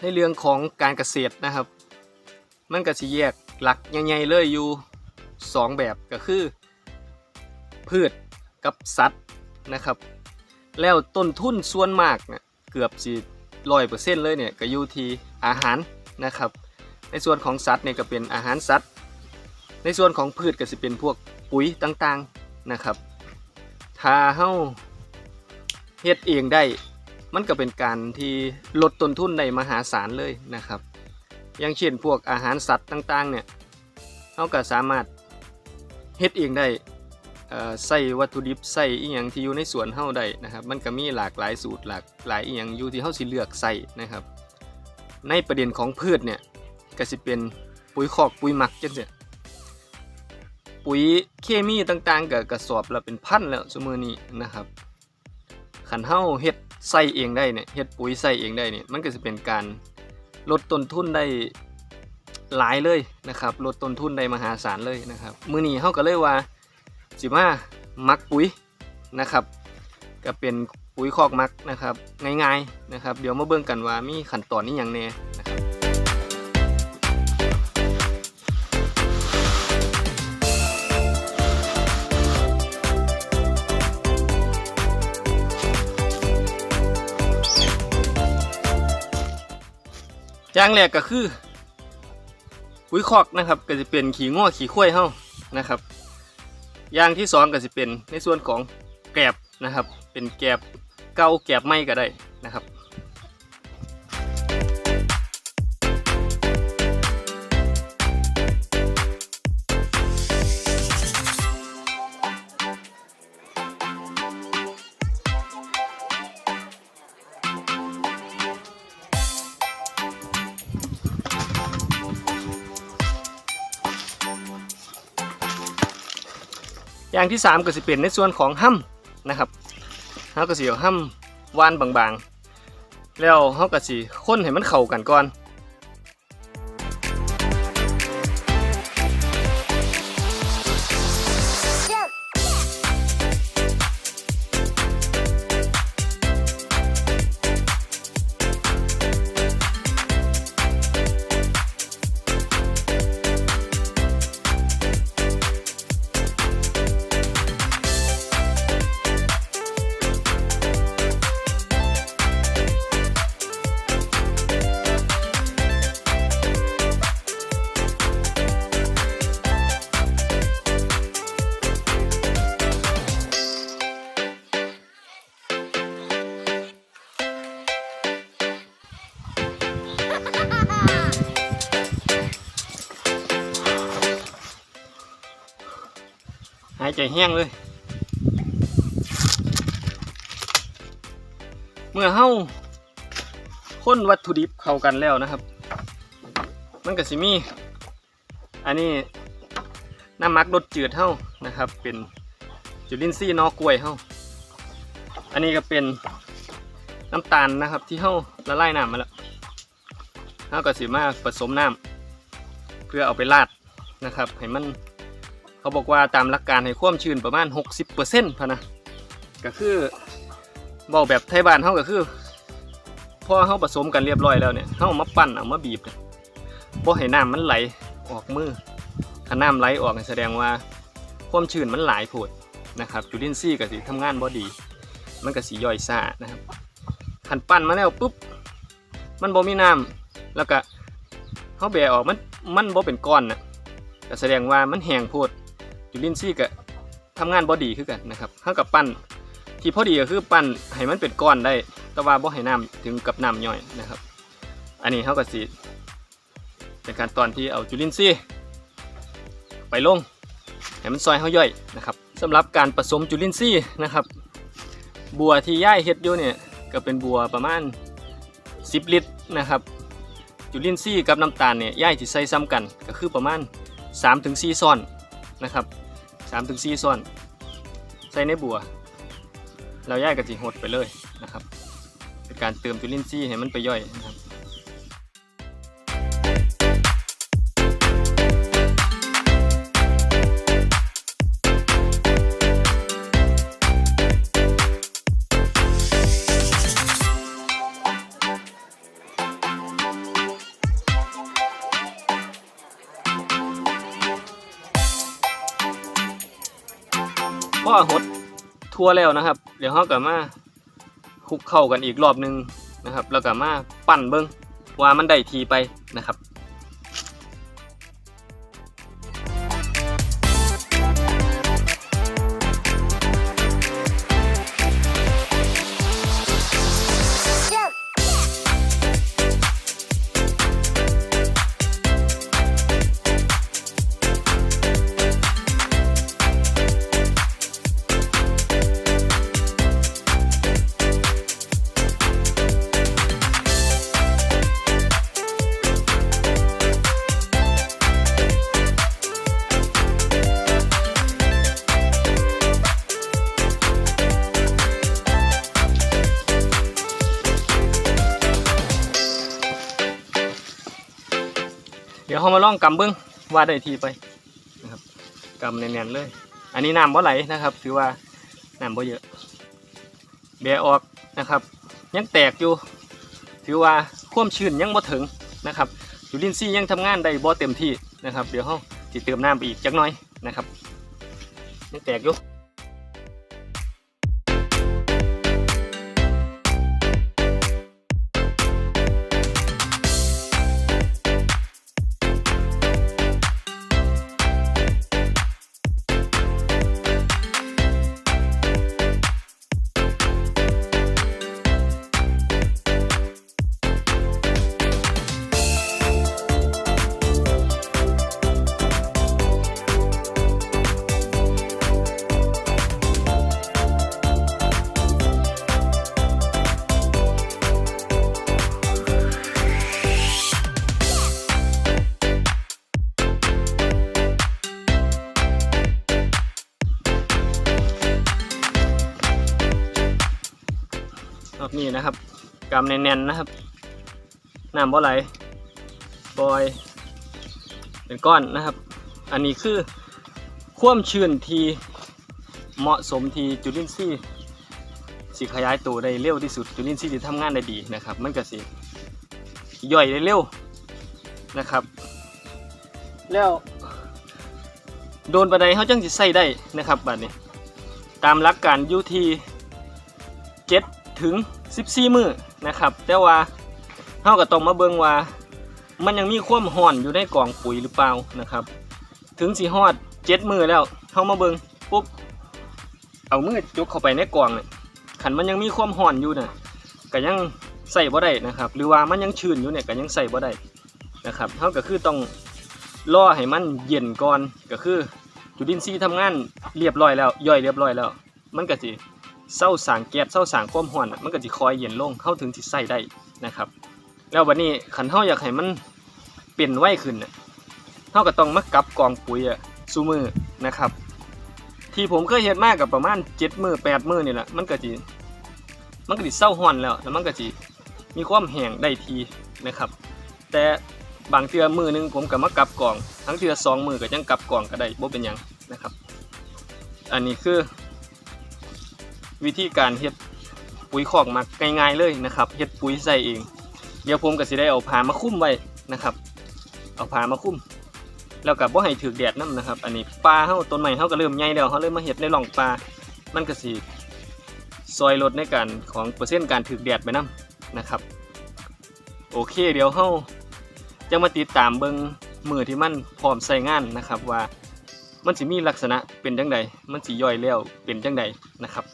ในเรื่องของการเกษตรนะครับ มันก็สิแยกหลักใหญ่ๆเลยอยู่สองแบบก็คือ พืชกับสัตว์นะครับ แล้วต้นทุนส่วนมากเนี่ยเกือบสิร้อยเปอร์เซ็นต์เลยเนี่ยก็อยู่ที่อาหารนะครับ ในส่วนของสัตว์เนี่ยก็เป็นอาหารสัตว์ ในส่วนของพืชก็สิเป็นพวกปุ๋ยต่างๆนะครับ ถ้าเฮาเฮ็ดเองได้ มันก็เป็นการที่ลดต้นทุนในมหาศาลเลยนะครับ อย่างเช่นพวกอาหารสัตว์ต่างๆเนี่ยเราก็สามารถเฮ็ดเองได้ใส่วัตถุดิบใส่อีหยังที่อยู่ในสวนเฮาได้นะครับ มันก็มีหลากหลายสูตรหลากหลายอีหยังอยู่ที่เฮาสิเลือกใส่นะครับ ในประเด็นของพืชเนี่ยก็สิเป็นปุ๋ยคอกปุ๋ยหมักจังซี่ปุ๋ยเคมีต่างๆก็กระสอบละเป็นพันแล้วซุมื้อนี้นะครับขันเฮาเฮ็ด ใส่เองได้เนี่ยเฮ็ดปุ๋ยใส่เองได้เนี่ยมันก็จะเป็นการลดต้นทุนได้หลายเลยนะครับลดต้นทุนได้มหาศาลเลยนะครับมือนี้เขาก็เลยว่าสิมามักปุ๋ยนะครับ ก็เป็นปุ๋ยคอกมักนะครับง่ายๆนะครับ เดี๋ยวมาเบิ่งกันว่ามีขั้นตอนนี้อย่างแน่นะครับ อย่างแรกก็คือปุ๋ยคอกนะครับก็จะเป็นขี้ง้อขี้ข้วยเฮานะครับอย่างที่สองก็จะเป็นในส่วนของแกลบนะครับ เป็นแกลบเก่าแกลบไม่ก็ได้นะครับ อย่างที่ 3 ก็สิเป็นในส่วนของห้ำนะครับเขาก็สิเอาห้ำวานบางๆ แล้วเขาก็สิค้นให้มันเข้ากันก่อน ใจแห้งเลย เมื่อเฮาค้นวัตถุดิบเข้ากันแล้วนะครับ มันก็สิมี อันนี้น้ำมักรสจืดเฮานะครับ เป็นจุลินทรีย์นอกล้วยเฮาอันนี้ก็เป็นน้ำตาลนะครับ ที่เฮาละลายน้ำมาแล้วเฮาก็สิมาผสมน้ำเพื่อเอาไปราดนะครับ ให้มัน เขาบอกว่าตามหลักการให้ความชื้นประมาณ 60%พะนะก็คือบอกแบบไทยบ้านเฮาก็คือพอเฮาผสมกันเรียบร้อยแล้วเนี่ยเฮาเอามาปั้นเอามาบีบเนี่ยบ่ให้น้ำมันไหลออกมือถ้าน้ำไหลออกแสดงว่าความชื้นมันหลายโพดนะครับจุลินทรีย์ก็สิทำงานบ่ดี มันก็สิย่อยซ่านะครับขันปั้นมาแล้วปุ๊บมันบ่มีน้ำแล้วก็เฮาแบะออกมันมันบ่เป็นก้อนนะก็แสดงว่ามันแห้งโพด ลินทรีย์ก็ทำงานบอดีคือกันนะครับเท่ากับปั้นที่พอดีก็คือปั้นให้มันเป็นก้อนได้ แต่ว่าบ่ให้น้ำถึงกับน้ำย่อยนะครับ อันนี้เท่ากับสีเป็นการตอนที่เอาจุลินทรีย์ไปลงให้มันซอยเฮาย่อยนะครับสำหรับการผสมจุลินทรีย์นะครับ บัวที่ย่ายเฮ็ดอยู่เนี่ยก็เป็นบัวประมาณ 10 ลิตรนะครับ จุลินทรีย์กับน้ำตาลเนี่ยย่ายที่ใส่ซ้ำกันก็คือประมาณ 3-4ซ้อนนะครับ สามถึงสี่ส่วนใส่ในบัวเราย่ายกะทิหดไปเลยนะครับ เป็นการเติมจุลินทรีย์ให้มันไปย่อยนะครับ ทั่วแล้วนะครับ เดี๋ยวเรากับมาคลุกเข้ากันอีกรอบหนึงนะครับ แล้วก็มาปั่นเบิ้งว่ามันได้ทีไปนะครับ เดี๋ยวเรามาลองกำเบิ้งว่าได้ทีไปนะครับกำแน่นๆเลย อันนี้น้ำบ่ไหลนะครับ ถือว่าน้ำบ่เยอะแบะออกนะครับ ยังแตกอยู่ ถือว่าความชื้นยังบ่ถึงนะครับจุลินทรีย์ยังทำงานได้บ่เต็มที่นะครับ เดี๋ยวเราจะเติมน้ำไปอีกจักหน่อยนะครับยังแตกอยู่ นี้นะครับกำแน่นๆนะครับน้ำบ่ไหลปล่อย เป็นก้อนนะครับ อันนี้คือความชื้นที่เหมาะสมที่จุลินทรีย์สิขยายตัวได้เร็วที่สุดจุลินทรีย์ที่ทำงานได้ดีนะครับ มันก็สิย่อยได้เร็วนะครับ แล้วโดนปันไดเขาจังสิใส่ได้นะครับบัดนี้ ตามหลักการอยูที7ถึง 14 มือนะครับ แต่ว่าเฮาก็ต้องมาเบิ่งว่า มันยังมีความห่อนอยู่ในกล่องปุ๋ยหรือเปล่านะครับ ถึงสิฮอด7มือแล้วเฮามาเบิ่งปุ๊บเอามือจุกเข้าไปในกล่องเนี่ยขันมันยังมีความห่อนอยู่น่ะก็ยังใส่บ่ได้นะครับ หรือว่ามันยังชื้นอยู่เนี่ยก็ยังใส่บ่ได้นะครับเฮาก็คือต้องรอให้มันเย็นก่อนก็คือจุลินทรีย์ทำงานเรียบร้อยแล้วย่อยเรียบร้อยแล้ว มันก็สิ เศร้าสางแก๊สเศร้าสางความร้อนอะมันก็จะคอยเย็นลงเข้าถึงที่ใส่ได้นะครับ แล้ววันนี้ขันเฮาอยากให้มันเปลี่ยนไวขึ้นน่าก็ต้องมากับกองปุ๋ยอะซูมือนะครับ ที่ผมเคยเฮ็ดมากกับประมาณ7มือ8มือนี่แหละมันก็สิมันก็สิเศร้าร้อนแล้วแล้วมันก็สิมีความแห้งได้ทีนะครับ แต่บางเทือมือหนึงผมก็มากับกอง ทั้งเทือสองมือก็ยังกับกองก็ได้บ่เป็นยังนะครับ อันนี้คือ วิธีการเฮ็ดปุ๋ยคอกมักง่ายๆเลยนะครับเฮ็ดปุ๋ยใส่เอง เดี๋ยวผมก็สิได้เอาผ้ามาคุ้มไว้นะครับ เอาผ้ามาคุ้มแล้วก็บ่ให้ถือแดดนํนะครับ อันนี้ปลาเฮาต้นไม้เฮาก็เริ่มใหญ่แล้วเฮาเลยมมาเฮ็ดในร่องปลา มันก็สิซอยลดในการของเปอร์เซ็นต์การถือแดดไปนํนะครับ โอเคเดี๋ยวเฮาจะมาติดตามเบิงมือที่มันพร้อมใช้งานนะครับว่ามันสิมีลักษณะเป็นจังใดมันสิย่อยแล้วเป็นจังใดนะครับ